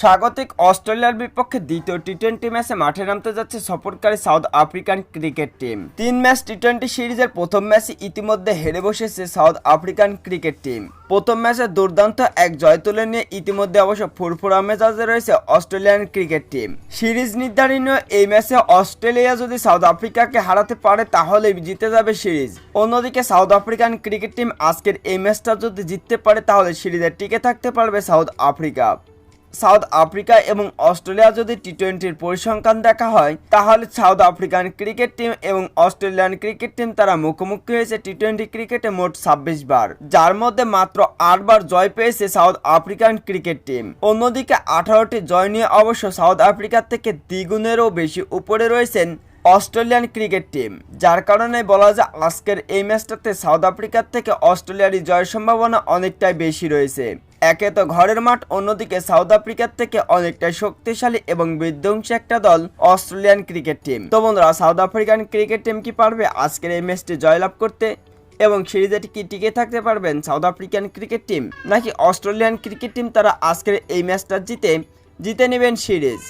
স্বাগতিক অস্ট্রেলিয়ার বিপক্ষে দ্বিতীয় টি টোয়েন্টি ম্যাচে মাঠে নামতে যাচ্ছে সফরকারী সাউথ আফ্রিকান ক্রিকেট টিম। তিন ম্যাচ টি টোয়েন্টি সিরিজের প্রথম ম্যাচে ইতিমধ্যে হেরে বসেছে সাউথ আফ্রিকান ক্রিকেট টিম। প্রথম ম্যাচে দুর্দান্ত এক জয় তুলে নিয়ে ইতিমধ্যে অবশ্য ফুরফুরা মেজাজে রয়েছে অস্ট্রেলিয়ান ক্রিকেট টিম। সিরিজ নির্ধারণীয় এই ম্যাচে অস্ট্রেলিয়া যদি সাউথ আফ্রিকাকে হারাতে পারে, তাহলে জিতে যাবে সিরিজ। অন্যদিকে সাউথ আফ্রিকান ক্রিকেট টিম আজকের এই ম্যাচটা যদি জিততে পারে, তাহলে সিরিজে টিকে থাকতে পারবে সাউথ আফ্রিকা। সাউথ আফ্রিকা এবং অস্ট্রেলিয়া যদি টি টোয়েন্টির পরিসংখ্যান দেখা হয়, তাহলে সাউথ আফ্রিকান ক্রিকেট টিম এবং অস্ট্রেলিয়ান ক্রিকেট টিম তারা মুখোমুখি হয়েছে টি টোয়েন্টি ক্রিকেটে মোট ছাব্বিশ বার, যার মধ্যে মাত্র আটবার জয় পেয়েছে সাউথ আফ্রিকান ক্রিকেট টিম। অন্যদিকে আঠারোটি জয় নিয়ে অবশ্য সাউথ আফ্রিকার থেকে দ্বিগুণেরও বেশি উপরে রয়েছেন অস্ট্রেলিয়ান ক্রিকেট টিম, যার কারণে বলা যায় আজকের এই ম্যাচটাতে সাউথ আফ্রিকার থেকে অস্ট্রেলিয়ারই জয়ের সম্ভাবনা অনেকটাই বেশি রয়েছে। একে তো ঘরের মাঠ, অন্যদিকে সাউথ আফ্রিকার থেকে অনেকটা শক্তিশালী এবং বিধ্বংসী একটা দল, অস্ট্রেলিয়ান ক্রিকেট টিম। তো বন্ধুরা, সাউথ আফ্রিকান ক্রিকেট টিম কি পারবে? আজকের এই ম্যাচটি জয়লাভ করতে এবং সিরিজে কি টিকে থাকতে পারবেন সাউথ আফ্রিকান ক্রিকেট টিম? নাকি অস্ট্রেলিয়ান ক্রিকেট টিম তারা আজকের এই ম্যাচটা জিতে জিতে নেবেন সিরিজ?